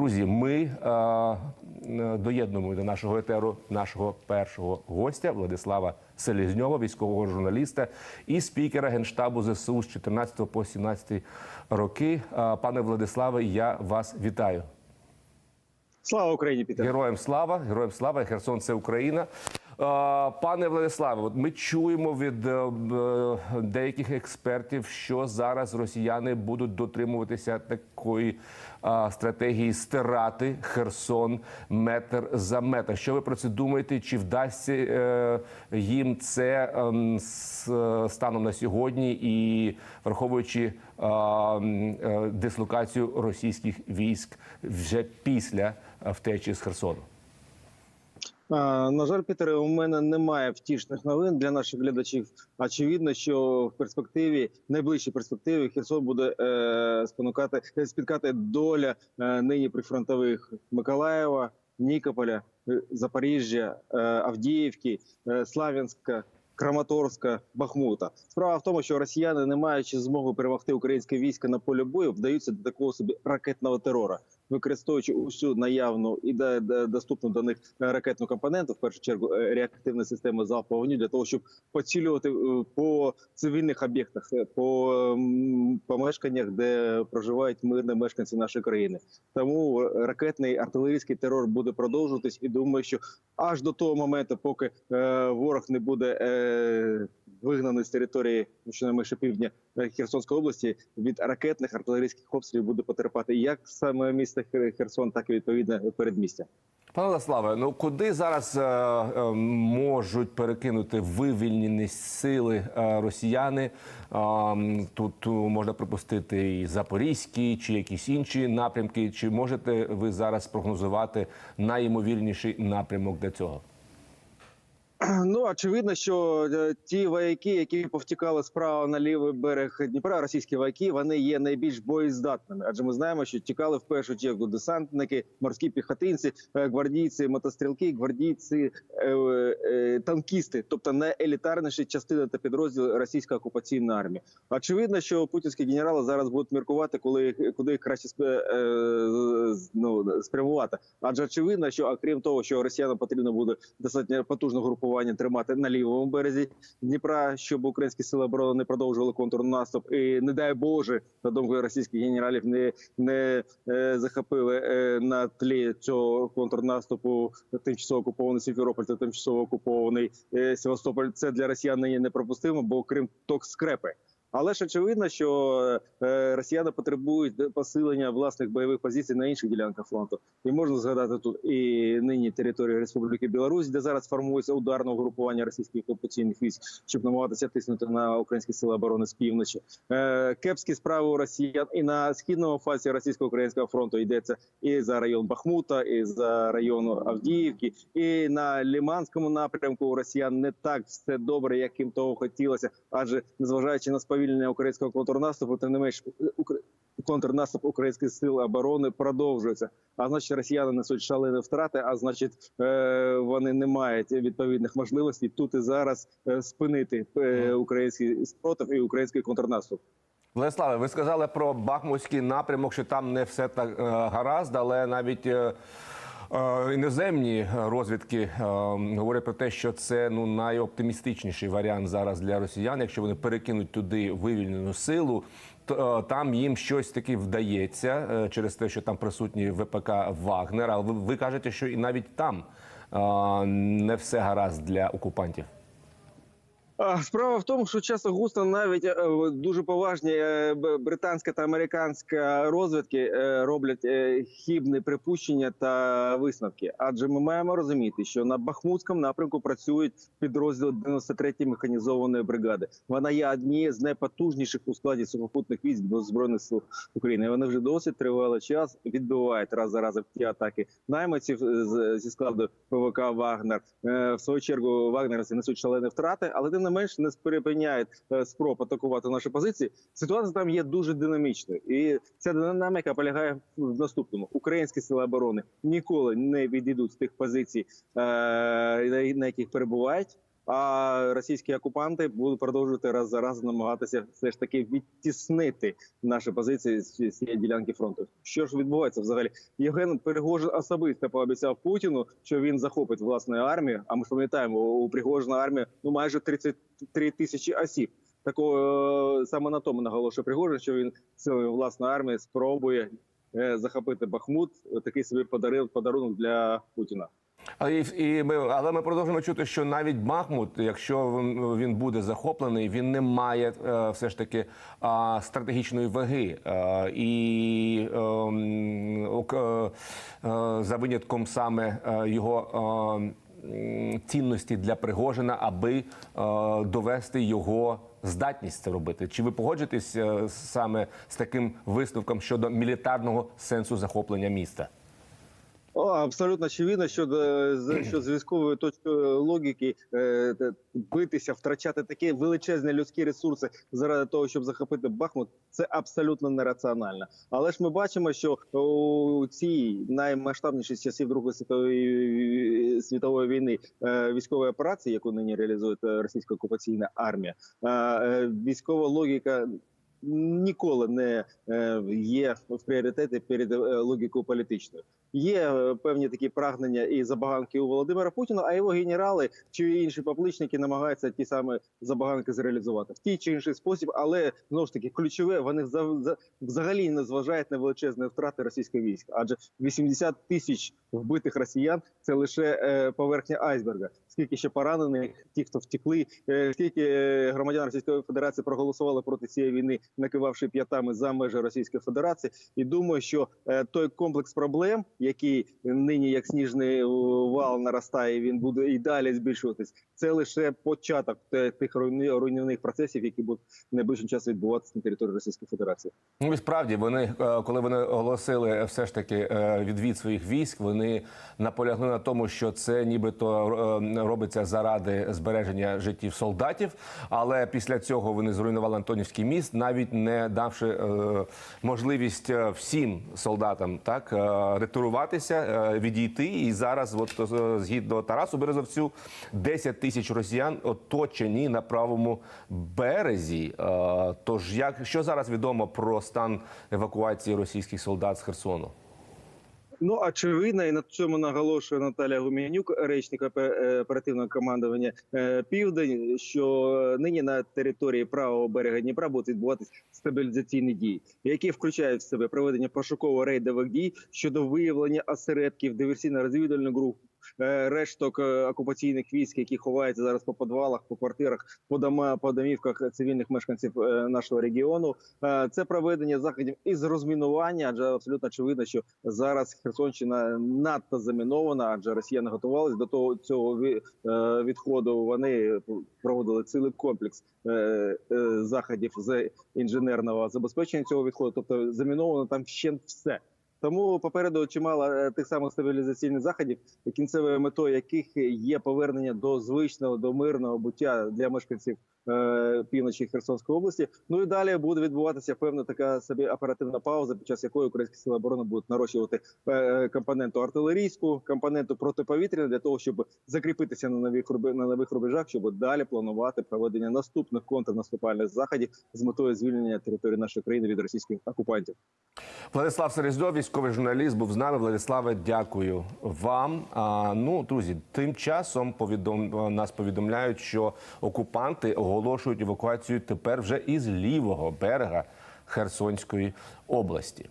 Друзі, ми е, доєднуємо до нашого етеру нашого першого гостя Владислава Селізньова, військового журналіста і спікера генштабу ЗСУ з 14 по 17 роки. Е, Пане Владиславе, я вас вітаю. Слава Україні, Пітер. Героям слава, героям слава, Херсон це Україна. Е, Пане Владиславе, ми чуємо від е, деяких експертів, що зараз росіяни будуть дотримуватися такої е, стратегії стирати Херсон метр за метр. Що ви про це думаєте? Чи вдасться е, їм це ем, станом на сьогодні і враховуючи е, е, дислокацію російських військ вже після е, втечі з Херсону? На жаль, Пітере, у мене немає втішних новин для наших глядачів. Очевидно, що в перспективі, найближчій перспективі, Херсон буде е, спонукати спіткати доля е, нині прифронтових Миколаєва, Нікополя, е, Запоріжжя, е, Авдіївки, е, Славянська. Краматорська, Бахмута. Справа в тому, що росіяни, не маючи змоги перемогти українське військо на полі бою, вдаються до такого собі ракетного терора, використовуючи усю наявну і доступну до них ракетну компоненту, в першу чергу е, реактивні системи залпового вогню, для того, щоб поцілювати е, по цивільних об'єктах, е, по помешканнях, де проживають мирні мешканці нашої країни. Тому ракетний артилерійський терор буде продовжуватись, і думаю, що аж до того моменту, поки ворог не буде вигнаний з території щонайменше півдня Херсонської області, від ракетних артилерійських обстрілів буде потерпати як саме місто Хер- Херсон, так і відповідно передмістя. Пане Владиславе, ну куди зараз е, е, можуть перекинути вивільнені сили е, росіяни? Е, тут е, можна припустити і запорізькі, чи якісь інші напрямки. Чи можете ви зараз прогнозувати найімовірніший напрямок для цього? Ну очевидно, що е, ті вояки, які повтікали справа на лівий берег Дніпра, російські вояки, вони є найбільш боєздатними. Адже ми знаємо, що тікали в першу чергу десантники, морські піхотинці, е, гвардійці, мотострілки, гвардійці, е, танкісти, тобто найелітарніші частини та підрозділи російської окупаційної армії. Очевидно, що путінські генерали зараз будуть міркувати, коли куди їх краще ну, спрямувати. Адже очевидно, що окрім того, що росіянам потрібно буде достатньо потужне групування тримати на лівому березі Дніпра, щоб українські сили оборони не продовжували контрнаступ, і не дай Боже, на думку російських генералів, не, не е, захопили е, на тлі цього контрнаступу тимчасово окупований Сімферополь та тимчасово окупований е, Севастополь. Це для росіян нині непропустимо, бо Крим ток скрепи. Але ж очевидно, що е, росіяни потребують посилення власних бойових позицій на інших ділянках фронту. І можна згадати тут і нині територію Республіки Білорусь, де зараз формується ударне угрупування російських окупаційних військ, щоб намагатися тиснути на українські сили оборони з півночі. Е, кепські справи у росіян і на східному фасі російсько-українського фронту йдеться і за район Бахмута, і за район Авдіївки, і на Ліманському напрямку у росіян не так все добре, як їм того хотілося, адже незважаючи на сповільнення українського контрнаступу, тим не менш контрнаступ українських сил оборони продовжується. А значить, росіяни несуть шалені втрати. А значить, е, вони не мають відповідних можливостей тут і зараз е, спинити е, український спротив і український контрнаступ. Владиславе, ви сказали про Бахмутський напрямок, що там не все так гаразд, але навіть. Е, е, Іноземні розвідки е, говорять про те, що це ну найоптимістичніший варіант зараз для росіян. Якщо вони перекинуть туди вивільнену силу, е, там їм щось таки вдається е, через те, що там присутні ВПК Вагнера. Але ви, кажете, що і навіть там е, не все гаразд для окупантів. Справа в тому, що часто густо навіть е, дуже поважні е, британська та американська розвідки е, роблять хібні припущення та висновки. Адже ми маємо розуміти, що на Бахмутському напрямку працюють підрозділи 93-ї механізованої бригади. Вона є однією з найпотужніших у складі сухопутних військ до збройних сил України. Вони вже досить тривалий час відбивають раз за разом ті атаки найманців зі складу ПВК Вагнер. В свою чергу вагнерівці несуть шалені втрати, але тим не менш не припиняють е, спроб атакувати наші позиції. Ситуація там є дуже динамічною, і ця динаміка полягає в наступному: українські сили оборони ніколи не відійдуть з тих позицій, е, на яких перебувають. А російські окупанти будуть продовжувати раз за разом намагатися все ж таки відтіснити наші позиції з цієї ділянки фронту. Що ж відбувається взагалі? Євген Пригожин особисто пообіцяв Путіну, що він захопить власну армію. А ми ж пам'ятаємо, у Пригожина армія ну майже 33 тисячі осіб. Такого саме на тому наголошує Пригожин, що він силою власної армії спробує е, захопити Бахмут. Такий собі подарив подарунок для Путіна. А і, ми, але ми продовжуємо чути, що навіть Бахмут, якщо він, він буде захоплений, він не має е, все ж таки стратегічної ваги. Е, і е, е, е, за винятком саме його цінності для Пригожина, аби довести його здатність це робити. Чи ви погоджуєтесь саме з таким висновком щодо мілітарного сенсу захоплення міста? О, абсолютно очевидно, що, з- що з військової точки логіки е, битися, втрачати такі величезні людські ресурси заради того, щоб захопити Бахмут, це абсолютно нераціонально. Але ж ми бачимо, що у цій наймасштабнішій з часів Другої світової світової війни е, військової операції, яку нині реалізує е, російська окупаційна армія, е, е, військова логіка. Ніколи не е, є в пріоритеті перед е, логікою політичною. Є е, певні такі прагнення і забаганки у Володимира Путіна, а його генерали чи інші поплічники намагаються ті самі забаганки зреалізувати в тій чи інший спосіб. Але знову ж таки ключове вони за- взагалі не зважають на величезні втрати російського війська, адже 80 тисяч вбитих росіян це лише поверхня айсберга. Скільки ще поранених, ті, хто втекли, е, скільки е, громадян Російської Федерації проголосували проти цієї війни, накивавши п'ятами за межі Російської Федерації, і думаю, що е, той комплекс проблем, який нині як сніжний вал наростає, він буде і далі збільшуватись. Це лише початок тих руйнівних процесів, які будуть найближчим часом відбуватися на території Російської Федерації. Ну і справді вони, коли вони оголосили все ж таки відвід своїх військ, вони наполягли на тому, що це нібито робиться заради збереження життів солдатів. Але після цього вони зруйнували Антонівський міст, навіть не давши е, можливість е, всім солдатам так е, ретуруватися, е, відійти. І зараз, от е, згідно Тарасу Березовцю, 10 тисяч росіян оточені на правому березі. Е, Тож як що зараз відомо про стан евакуації російських солдат з Херсону? Ну очевидно, і на цьому наголошує Наталя Гумінюк, речник е, оперативного командування е, Південь, що нині на території правого берега Дніпра будуть відбуватися стабілізаційні дії, які включають в себе проведення пошуково-рейдових дій щодо виявлення осередків диверсійно-розвідувальних груп. Е, Решток е, окупаційних військ, які ховаються зараз по підвалах, по квартирах, по дома, по домівках цивільних мешканців е, нашого регіону. Це проведення заходів із розмінування, адже абсолютно очевидно, що зараз Херсонщина надто замінована, адже росіяни готувалися до того цього відходу. Вони проводили цілий комплекс заходів з інженерного забезпечення цього відходу. Тобто заміновано там ще все. Тому попереду чимало е, тих самих стабілізаційних заходів, кінцевою метою яких є повернення до звичного до мирного буття для мешканців півночі Херсонської області. Ну і далі буде відбуватися певна така собі оперативна пауза, під час якої українські сили оборони будуть нарощувати е, компоненту артилерійську, компоненту протиповітряну для того, щоб закріпитися на нових на нових рубежах, щоб далі планувати проведення наступних контрнаступальних заходів з метою звільнення території нашої країни від російських окупантів. Владислав Серездов, військовий журналіст, був з нами. Владиславе, дякую вам. А, ну, друзі, тим часом повідом нас повідомляють, що окупанти оголошують евакуацію тепер вже із лівого берега Херсонської області.